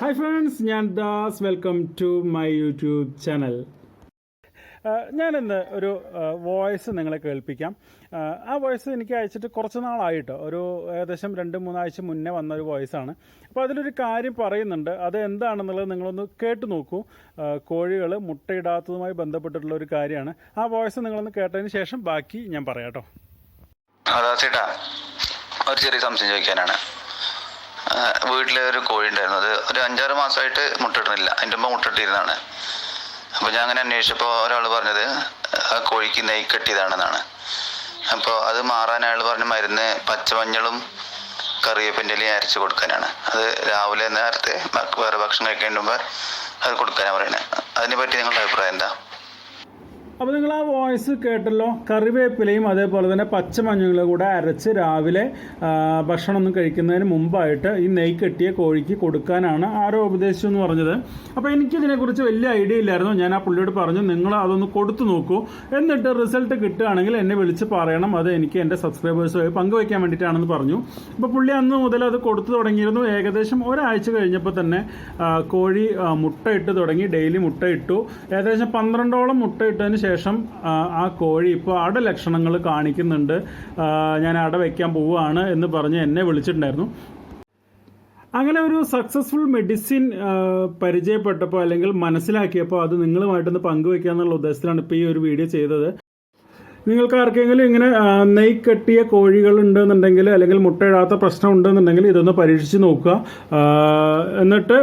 Hi friends ഞാൻ Das. Welcome to my YouTube channel ഞാനിന്ന് ഒരു വോയിസ് നിങ്ങളെ കേൾപ്പിക്കാം. ആ, വോയിസ് എനിക്ക് അയച്ചിട്ട് കുറച്ച് നാളായിട്ട്. ഒരു ഏകദേശം രണ്ട് മൂന്നാഴ്ച മുന്നേ വന്ന ഒരു വോയിസാണ് അപ്പോൾ അതിലൊരു കാര്യം പറയുന്നുണ്ട്. അത് എന്താണെന്നുള്ളത് നിങ്ങളൊന്ന് കേട്ട് നോക്കൂ. കോഴികൾ മുട്ടയിടാത്തതുമായി ബന്ധപ്പെട്ടിട്ടുള്ള ഒരു കാര്യമാണ്. ആ വോയിസ് നിങ്ങളൊന്ന് കേട്ടതിന് ശേഷം ബാക്കി ഞാൻ പറയാം കേട്ടോ. ചേട്ടാ ഒരു ചെറിയ സംശയം ചോദിക്കാനാണ്. വീട്ടിലെ ഒരു കോഴി ഉണ്ടായിരുന്നു. അത് ഒരു അഞ്ചാറ് മാസമായിട്ട് മുട്ടിടുന്നില്ല. അതിന്റെ മുമ്പ് മുട്ടിട്ടിരുന്നതാണ്. അപ്പോൾ ഞാൻ അങ്ങനെ അന്വേഷിച്ചപ്പോൾ ഒരാൾ പറഞ്ഞത് ആ കോഴിക്ക് നെയ് കെട്ടിയതാണെന്നാണ്. അപ്പോൾ അത് മാറാൻ അയാൾ പറഞ്ഞ മരുന്ന് പച്ചമഞ്ഞളും കറിവേപ്പിന്റെ ഇലയും അരച്ച് കൊടുക്കാനാണ്. അത് രാവിലെ നേരത്തെ വേറെ ഭക്ഷണം കഴിക്കേണ്ട മുമ്പ് അത് കൊടുക്കാനാണ് പറയുന്നത് അതിനെപ്പറ്റി നിങ്ങളുടെ അഭിപ്രായം എന്താ? അപ്പോൾ നിങ്ങൾ ആ വോയിസ് കേട്ടല്ലോ കറിവേപ്പിലയും അതേപോലെ തന്നെ പച്ചമഞ്ഞളും കൂടെ അരച്ച് രാവിലെ ഭക്ഷണമൊന്നും കഴിക്കുന്നതിന് മുമ്പായിട്ട് ഈ നെയ് കെട്ടിയ കോഴിക്ക് കൊടുക്കാനാണ് ആരോ ഉപദേശിച്ചു എന്ന് പറഞ്ഞത്. അപ്പോൾ എനിക്കിതിനെക്കുറിച്ച് വലിയ ഐഡിയ ഇല്ലായിരുന്നു. ഞാൻ ആ പുള്ളിയോട് പറഞ്ഞു നിങ്ങൾ അതൊന്ന് കൊടുത്തു നോക്കൂ. എന്നിട്ട് റിസൾട്ട് കിട്ടുകയാണെങ്കിൽ എന്നെ വിളിച്ച് പറയണം. അത് എനിക്ക് എന്റെ സബ്സ്ക്രൈബേഴ്സുമായി പങ്കുവയ്ക്കാൻ വേണ്ടിയിട്ടാണെന്ന് പറഞ്ഞു. അപ്പോൾ പുള്ളി അന്ന് മുതൽ അത് കൊടുത്തു തുടങ്ങിയിരുന്നു. ഏകദേശം ഒരാഴ്ച കഴിഞ്ഞപ്പോൾ തന്നെ കോഴി മുട്ട ഇട്ട് തുടങ്ങി. ഡെയിലി മുട്ട ഇട്ടു ഏകദേശം പന്ത്രണ്ടോളം മുട്ട ഇട്ടതിന് ശേഷം ആ, ആ കോഴി ഇപ്പോൾ അട ലക്ഷണങ്ങൾ കാണിക്കുന്നുണ്ട്. ഞാൻ അട വയ്ക്കാൻ പോവുകയാണ് എന്ന് പറഞ്ഞ് എന്നെ വിളിച്ചിട്ടുണ്ടായിരുന്നു. അങ്ങനെ ഒരു സക്സസ്ഫുൾ മെഡിസിൻ പരിചയപ്പെട്ടപ്പോൾ അല്ലെങ്കിൽ മനസ്സിലാക്കിയപ്പോൾ അത് നിങ്ങളുമായിട്ടൊന്ന് പങ്കുവെക്കുക എന്നുള്ള ഉദ്ദേശത്തിലാണ് ഇപ്പോൾ ഈ ഒരു വീഡിയോ ചെയ്തത്. നിങ്ങൾക്ക് ആർക്കെങ്കിലും ഇങ്ങനെ നെയ് കെട്ടിയ കോഴികൾ ഉണ്ടെന്നുണ്ടെങ്കിൽ അല്ലെങ്കിൽ മുട്ടയിടാത്ത പ്രശ്നം ഉണ്ടെന്നുണ്ടെങ്കിൽ ഇതൊന്ന് പരീക്ഷിച്ച് നോക്കുക. എന്നിട്ട്